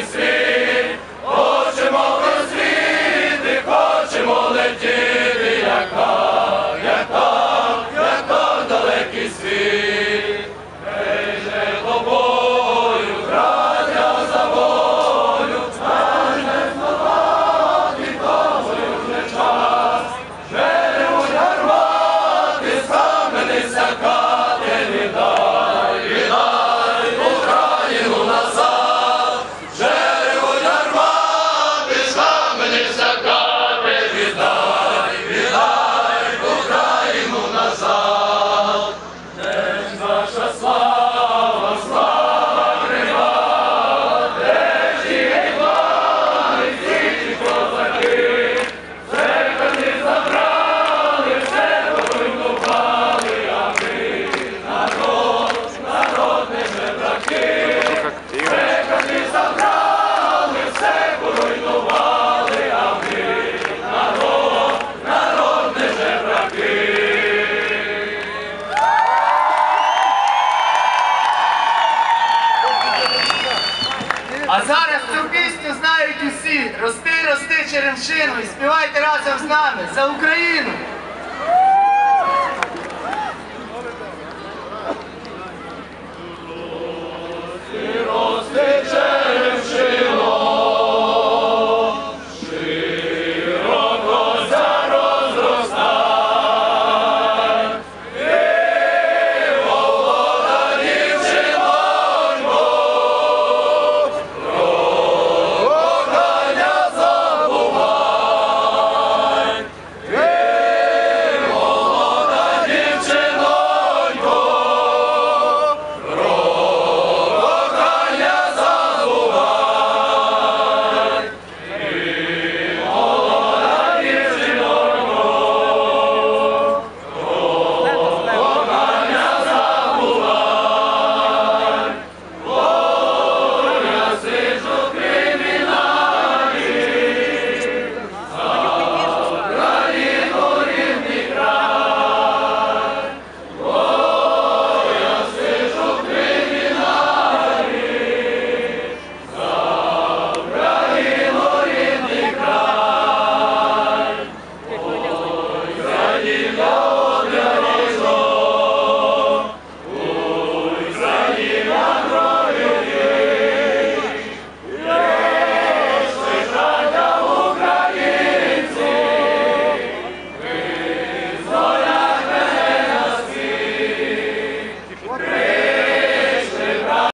This is А зараз цю пісню знають усі. Рости, рости черемшину і співайте разом з нами за Україну!